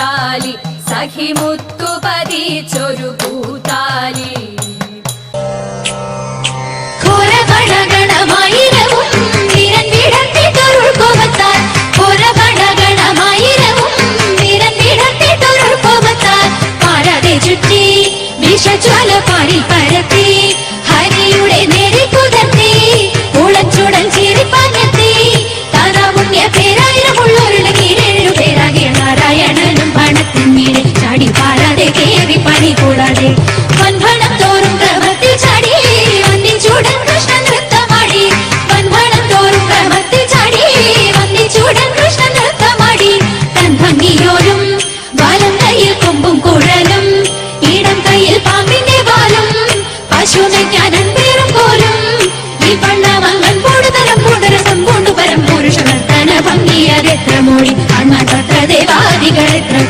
കൂത്താലി സഖിമുത്തു പതിച്ചൊരു കൂത്താലി.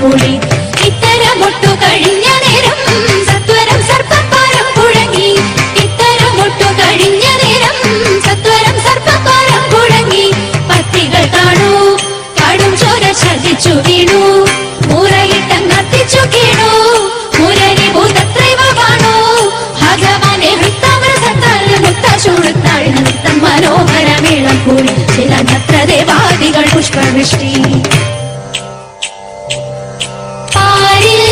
പുളി. ഇത്തരമൊട്ടു കഴിഞ്ഞ നേരം സത്വരം സർപ്പപ്പാരം പുഴങ്ങി. ഇത്തരമൊട്ടു കഴിഞ്ഞ നേരം സത്വരം സർപ്പപ്പാരം പുഴങ്ങി. പത്തികൾ കാണൂ കാടും ചോര ഛർദിച്ചു വീണു. മുറയിട്ടം കത്തിച്ചു കീണു. മുരനെ ഭൂതത്രൈവ കാണൂ. ഭഗവാനെ വൃത്താമൃതത്താൽ മുത്താശൂടുത്താൾ നൃത്തം മനോഹരമേളം കൂടി. ചില നത്രദേവാദികൾ പുഷ്പവൃഷ്ടി. பாரில்